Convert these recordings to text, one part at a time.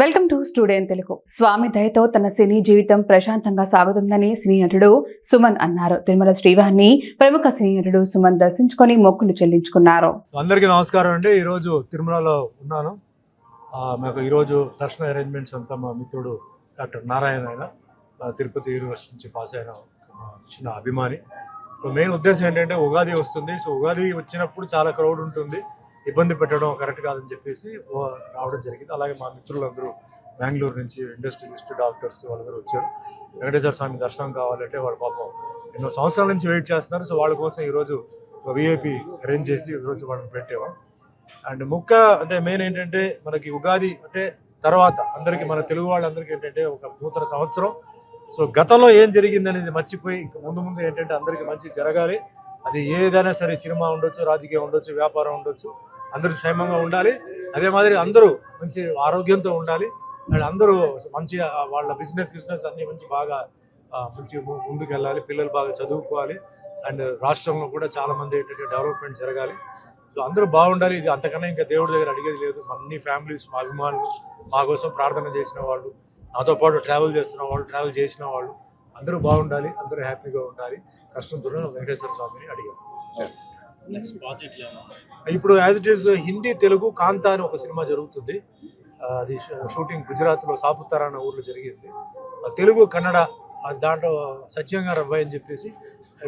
Welcome to studio Telugu. స్వామి దయతో తన సినీ జీవితం ప్రశాంతంగా సాగుతుందని సినీ నటుడు సుమన్ అన్నారు. తిరుమల శ్రీవాణి ప్రముఖ సినీ నటుడు సుమన్ దర్శించుకొని మొక్కులు చెల్లించుకున్నారు. అందరికీ నమస్కారం అండి. ఈరోజు తిరుమలలో ఉన్నాను. మాకు ఈరోజు దర్శన అరేంజ్మెంట్స్ అంతా మా మిత్రుడు డాక్టర్ నారాయణ ఆయన తిరుపతి యూనివర్సిటీ నుంచి పాస్ అయిన చిన్న అభిమాని. సో మెయిన్ ఉద్దేశం ఏంటంటే ఉగాది వస్తుంది. సో ఉగాది వచ్చినప్పుడు చాలా క్రౌడ్ ఉంటుంది. ఇబ్బంది పెట్టడం కరెక్ట్ కాదని చెప్పేసి రావడం జరిగింది. అలాగే మా మిత్రులందరూ బెంగళూరు నుంచి ఇండస్ట్రియలిస్ట్ డాక్టర్స్ వాళ్ళందరూ వచ్చారు. వెంకటేశ్వర స్వామి దర్శనం కావాలంటే వాళ్ళ పాపం ఎన్నో సంవత్సరాల నుంచి వెయిట్ చేస్తున్నారు. సో వాళ్ళ కోసం ఈరోజు ఒక విఐపి అరేంజ్ చేసి ఈరోజు వాళ్ళని పెట్టేవాం అండ్ ముక్క అంటే మెయిన్ ఏంటంటే మనకి ఉగాది అంటే తర్వాత అందరికీ మన తెలుగు వాళ్ళందరికీ ఏంటంటే ఒక నూతన సంవత్సరం. సో గతంలో ఏం జరిగింది అనేది మర్చిపోయి ముందు ముందు ఏంటంటే అందరికీ మంచి జరగాలి. అది ఏదైనా సరే సినిమా ఉండొచ్చు రాజకీయం ఉండొచ్చు వ్యాపారం ఉండొచ్చు. అందరూ క్షేమంగా ఉండాలి. అదే మాదిరి అందరూ మంచి ఆరోగ్యంతో ఉండాలి. అండ్ అందరూ మంచి వాళ్ళ బిజినెస్ బిజినెస్ అన్ని మంచి బాగా మంచి ము- ముందుకు వెళ్ళాలి పిల్లలు బాగా చదువుకోవాలి. అండ్ రాష్ట్రంలో కూడా చాలా మంది ఏంటంటే డెవలప్మెంట్ జరగాలి. సో అందరూ బాగుండాలి. ఇది అంతకన్నా ఇంకా దేవుడి దగ్గర అడిగేది లేదు. అన్ని ఫ్యామిలీస్ మా అభిమానులు మా కోసం ప్రార్థన చేసిన వాళ్ళు నాతో పాటు ట్రావెల్ చేస్తున్న వాళ్ళు ట్రావెల్ చేసిన వాళ్ళు అందరూ బాగుండాలి. అందరూ హ్యాపీగా ఉండాలి. కష్టం దూరం వెంకటేశ్వర స్వామిని అడిగారు. నెక్స్ట్ ఇప్పుడు as it is Hindi Telugu Kantha అని ఒక సినిమా జరుగుతుంది. అది షూటింగ్ గుజరాత్లో సాపుతారా అన్న ఊర్లో జరిగింది. తెలుగు కన్నడ అది దాంట్లో సత్యం గారు అబ్బాయి అని చెప్పేసి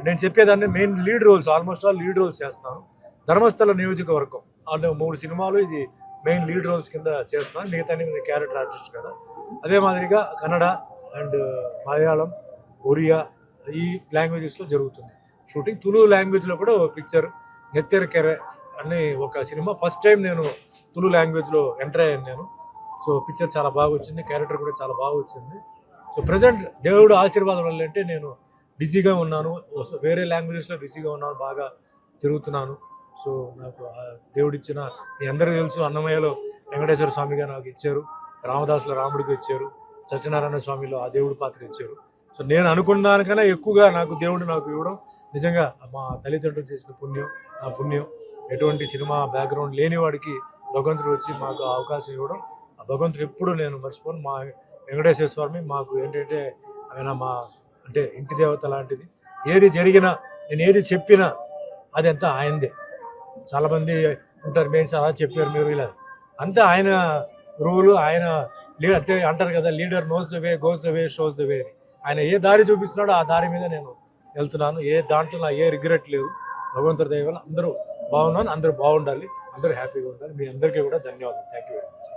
నేను చెప్పేదాన్ని main lead roles almost all lead roles చేస్తున్నాను. ధర్మస్థల నియోజకవర్గం అంటే మూడు సినిమాలు ఇది మెయిన్ లీడ్ రోల్స్ కింద చేస్తున్నాను. మిగతా నేను క్యారెక్టర్ ఆర్టిస్ట్ కదా. అదే మాదిరిగా కన్నడ అండ్ మలయాళం ఒరియా ఈ లాంగ్వేజెస్లో జరుగుతుంది. షూటింగ్ తులు లాంగ్వేజ్లో కూడా పిక్చర్ నెత్తెర కెరె అని ఒక సినిమా. ఫస్ట్ టైం నేను తులు లాంగ్వేజ్లో ఎంటర్ అయ్యాను నేను. సో పిక్చర్ చాలా బాగా వచ్చింది క్యారెక్టర్ కూడా చాలా బాగా వచ్చింది. సో ప్రజెంట్ దేవుడు ఆశీర్వాదం వల్ల అంటే నేను బిజీగా ఉన్నాను. వేరే లాంగ్వేజెస్లో బిజీగా ఉన్నాను బాగా తిరుగుతున్నాను. సో నాకు దేవుడిచ్చిన మీ అందరికీ తెలుసు అన్నమయ్యలో వెంకటేశ్వర స్వామిగా నాకు ఇచ్చారు. రామదాసుల రాముడికి ఇచ్చారు. సత్యనారాయణ స్వామిలో ఆ దేవుడి పాత్ర ఇచ్చారు. సో నేను అనుకున్న దానికన్నా ఎక్కువగా నాకు దేవుడు నాకు ఇవ్వడం నిజంగా మా తల్లిదండ్రులు చేసిన పుణ్యం. నా పుణ్యం. ఎటువంటి సినిమా బ్యాక్గ్రౌండ్ లేని వాడికి భగవంతుడు వచ్చి మాకు అవకాశం ఇవ్వడం. ఆ భగవంతుడు ఎప్పుడు నేను మర్చిపోను. మా వెంకటేశ్వర స్వామి మాకు ఏంటంటే ఆయన మా అంటే ఇంటి దేవత లాంటిది. ఏది జరిగినా నేను ఏది చెప్పినా అదంతా ఆయనదే. చాలామంది ఉంటారు మేము అలా చెప్పారు మీరు ఇలా. అంతా ఆయన రూలు ఆయన లీడర్ అంటే అంటారు కదా leader knows the way goes the way shows the way ఆయన ఏ దారి చూపిస్తున్నాడో ఆ దారి మీద నేను వెళ్తున్నాను. ఏ దాంట్లో నా ఏ రిగ్రెట్ లేదు. భగవంతుడి దయ వల్ల అందరూ బాగున్నాను అందరూ బాగుండాలి అందరూ హ్యాపీగా ఉండాలి. మీ అందరికీ కూడా ధన్యవాదాలు. Thank you very much